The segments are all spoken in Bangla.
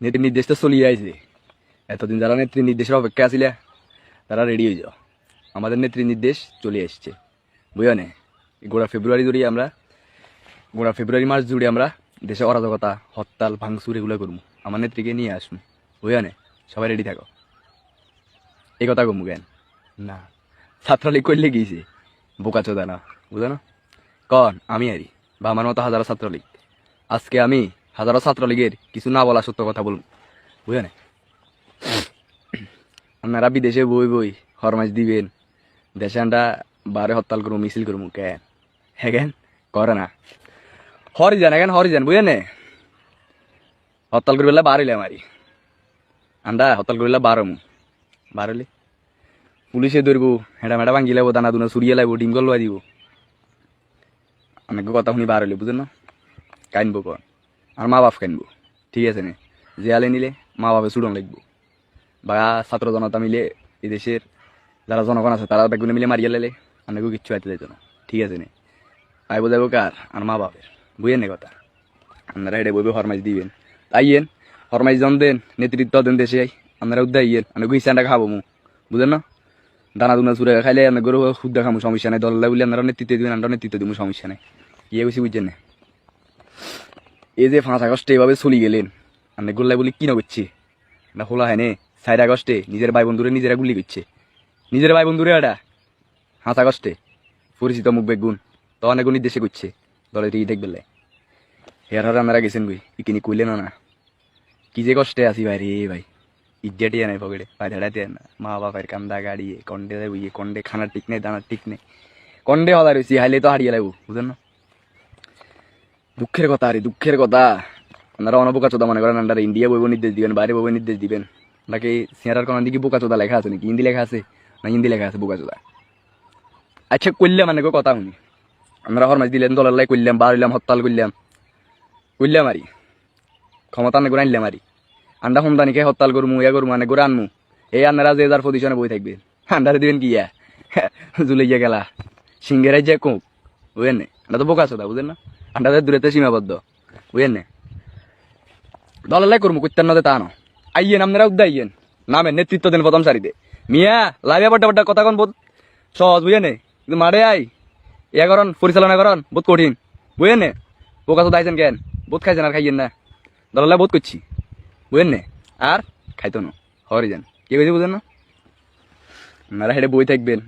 নেত্রী নির্দেশ তো চলিয়ে আইছে। এতদিন যারা নেত্রী নির্দেশের অপেক্ষা আছিলে তারা রেডি হয়ে যাও। আমাদের নেত্রী নির্দেশ চলে এসছে। বুঝো নে? গোড়া ফেব্রুয়ারি জুড়ে আমরা গোড়া ফেব্রুয়ারি মাস জুড়ে আমরা দেশে অরাজকতা হরতাল ভাঙচুর এগুলো করব। আমার নেত্রীকে নিয়ে আসব। বুঝো নে? সবাই রেডি থাকো। এই কথা কমু কেন? না। ছাত্রলীগ করলে গিয়েছে বোকা চোদা না। বুঝো না? কন আমি আরি। বা আমার মতো হাজারো ছাত্রলীগ। আজকে আমি হাজারো ছাত্রলীগের কিছু না বলা সত্য কথা বলব বুঝো না আপনারা বিদেশে বই বই হরমাস দিবেন। দেশে আমরা বারে হরতাল করব, মিছিল করব, কেন? হ্যাঁ কেন? করে না। হরিজান এখন হরিজান, বুঝেন? নে হরতাল করবে বাড়িলে আমারি। আন্ডা হরতাল করবে বারমু। বারলে পুলিশে ধরবো, হেঁটা মেটা ভাঙ্গি লাগবো, দানা দুনা সুরিয়ে লাগবো, ডিম গল্লা দিব। অনেক কথা শুনি বার হলে বুঝেন না? কাইনবো কন? আর মা বাপ কাইনবো ঠিক আছে নে? জেয়ালে নিলে মা বাপে চুড়ন লাগবো বা ছাত্র জনতা মিলে এই দেশের যারা জনগণ আছে, তারা বেগুনে মিলে মারিয়ে লাইলে অনেকেও কিচ্ছু আইতে যাইতো না। ঠিক আছে নে? আই বোঝাবো কার? আর মা বাপের। বুঝেন নে কথা? আপনারা এটা বইবে হরমাইজ দিবেন। আইয়েন হরমাইজ জন দেন, নেতৃত্ব দেন দেশে আই। আপনারা উদ্দা আইয়েন অনেক ইচ্ছাটা খাব মু। বুঝেন না? দানা দুনা চুরে খাইলে আপনার গরু সুদ্ধা খামু, সমস্যা নাই। দল্লা বলে আপনারা নেতৃত্ব দিবেন, আমরা নেতৃত্ব দিব সমস্যা নাই। ইয়ে বেশি বুঝছেন না? এই যে পাঁচ আগস্টে এভাবে চলি গেলেন আপনি গোল্লাই বলি, কি না করছে? না খোলা হয় নে চার আগস্টে নিজের ভাই বন্ধুরে নিজেরা গুলি করছে। নিজের ভাই বন্ধুরে এটা পাঁচ আগস্টে, পরিচিত মুখ বেগুন তো অনেক নির্দেশে করছে, দলে টি দেখবে হেয়ার হার আমরা গেছেন গুই ইকিনি কইলে না না কি যে কষ্টে আছি ভাই রে ভাই ইজ্জাটি নাই পকেটে ভাই ধেড়াতে না। মা বাপের কান্দা গাড়ি কন্ডে দেবো ইয়ে কন্ডে খানা ঠিক নেই দানা ঠিক নেই। কন্ডে হলা রয়েছি হাইলে তো হারিয়ে লাগবো, বুঝেন না? দুঃখের কথা, আরে দুঃখের কথা। আপনারা অনবোকা চোদা মনে করেন, আপনারা ইন্ডিয়া বইব নির্দেশ দিবেন, বাইরে বইব নির্দেশ দিবেন। নাকি সিয়ারার কোনো দিকে বোকা চোদা লেখা আছে নাকি? হিন্দি লেখা আছে? না, হিন্দি লেখা আছে বোকা চোদা আচ্ছা করলাম মানে কথা শুনি। আমরা হরমাস দিলেন দলের লাই করলাম বার হইলাম, হরতাল করলাম করলাম আরি ক্ষমতা আনে করে আনলাম আরি আন্ডা সন্তানিকে হরতাল করমু, ইয়া করমু, আনে করে আনমু। এই আন্নারা যে যার পজিশনে বই থাকবে। আন্ডারে দিবেন কি ইয়া? জুলাইয়া গেলা। সিঙ্গেরাই যে কোক। বুঝেন নে? তো বোকা চোদা বুঝেন না? আন্ডাদের দূরেতে সীমাবদ্ধ। বুঝেন নে? দলের করব করতেন নদে তা ন আইয়েন আপনারা উদ্দা আইয়েন। নামে নেতৃত্ব দেন প্রথম সারিতে। মিয়া লাইভে বড্ডা বড্ডা কথা কন বহুত সহজ বুঝে নে? কিন্তু মারে আই। ইয়া করন, পরিচালনা করন, বহুত কঠিন। বুঝে নে? বোকা তো দাইছেন কেন? বহুত খাইছেন আর খাইয়েন না। দলের বহুত করছি বুঝেন নে? আর খাইতো না। হরি যান। কে কইছে বুঝেন না? আপনারা হেঁটে বই থাকবেন।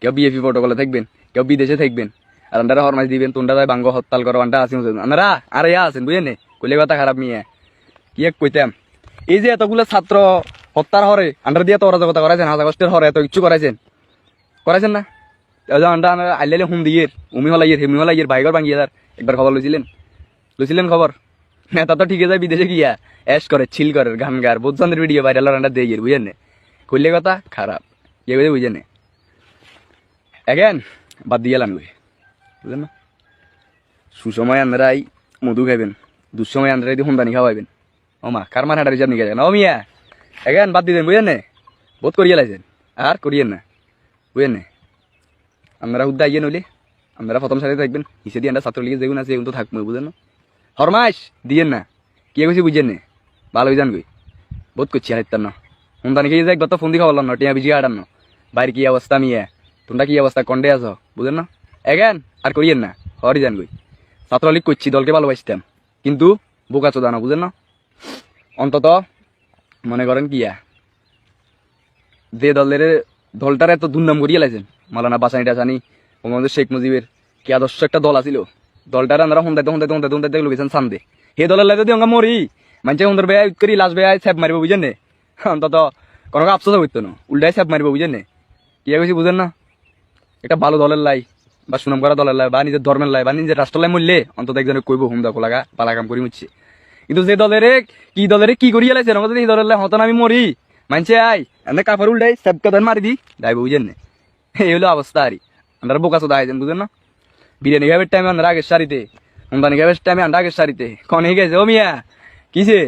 কেউ বিএপি প্রোটোকলে থাকবেন। কেউ বিদেশে থাকবেন। আর আন্ডারা দিবেন তোমরা বাঙ্গ হরতাল করো, আন্ডা আসি আনারা আর ইয়া আছেন বুঝেন কইলে কথা খারাপ মিয়া। কি এক কইতাম? এই যে এতগুলো ছাত্র হত্যার হরে, আন্ডার দিয়ে তো অরাজকতা করাইছেন হাজার কষ্টের হরে এত কিছু করাইছেন। করাইছেন না? আন্ডা আইলে হুম দিয়ে উমি হলাইয়ের হেমি হলাইয়ের বাইকর ভাঙিয়ে তার একবার খবর লইছিলেন? লইছিলেন খবর? নেতা তো ঠিকই যায়, বিদেশে গিয়া অ্যাশ করে, ছিল করে গান গার বোধচন্দ্রের ভিডিও ভাইরাল আন্ডা দিয়ে বুঝেন নে? কইলে কথা খারাপ। বুঝে বুঝেন এগেন, বাদ দিয়ে লান বুঝলেন না? সুসময় আন্দারাই মধু খাইবেন, দুঃসময় আন্দারাই দিয়ে হুন্দানি খাওয়াইবেন। ও মা, কার মার হাঁটারি আপনি গেছেন ও মিয়া, এগেন বাদ দিতেন বুঝেন নে? বহুত করিয়ে লাইছেন। আর করিয়েন না, বুঝেন নে? আপনারা উদ্দা আইয়ে নইলে আপনারা প্রথম সাথে থাকবেন হিসে দিয়ে আমরা ছাত্রলীগের যেগুন আছে এগুলো তো থাকব বুঝেন না? হরমাস দিয়েন না। কে কইছি বুঝেন নে? ভালো হয়ে যান গই বহুত করছি আর ইত্যান্ন হুন্দানি খেয়ে একবার তো ফোন দিয়ে খাওয়ালাম না, টিয়া বিজি আটান্ন বাইরে কি অবস্থা মিয়া? তোমরা কি অবস্থা, কন্ডে আছো? বুঝেন না? এগেন আর করিয়েন না হরি যান গই ছাত্রলীগ করছি দলকে ভালোবাসতাম। কিন্তু বোকা চোদা না বুঝেন না? অন্তত মনে করেন কিয়া যে দলের দলটার এত দুর্নাম করিয়ে লাইছেন, মালানা বাসানি টাসানি বঙ্গবন্ধু শেখ মুজিবের কি আদর্শ একটা দল আছিল? দলটার আমরা হুন্দাইতে হুন্দাইতে হুন্দাইতে হুন্দাইতে লোকেছেন সান্দে। সেই দলের লাগে যদি অঙ্গা মরি মানুষে সুন্দর বেয়া করি, লাশ বেয়া স্যাপ মারিব, বুঝেন নে? অন্তত কোনো আফসোস হইতো না উল্টাই স্যাপ মারিব, বুঝেন নে? কি কইছি, বুঝেন না? একটা ভালো দলের লাই। বা সুনাম করা দলের লাই বা নিজের ধর্মের লাই বা নিজের রাষ্ট্র লাই মরলে অন্তত একজনে কইব হুম দেখো লাগা পালা কাম করি মুচ্ছে। কিন্তু যে দলের কি দলের কি করিয়া লাইছে আমাকে যদি এই দলের লাই হতন আমি মরি মানছে আই, এনে কাপড় উল্টাই সব কথা মারি দি, দাইব বুঝেন এই হলো অবস্থা আরি আমরা বোকা চোদা আইছেন বুঝেন না? বিরিয়ানি খাবার টাইমে আমরা আগের সারিতে হুমদানি খাবার টাইমে আমরা আগের সারিতে কনে গেছে ও মিয়া কিসে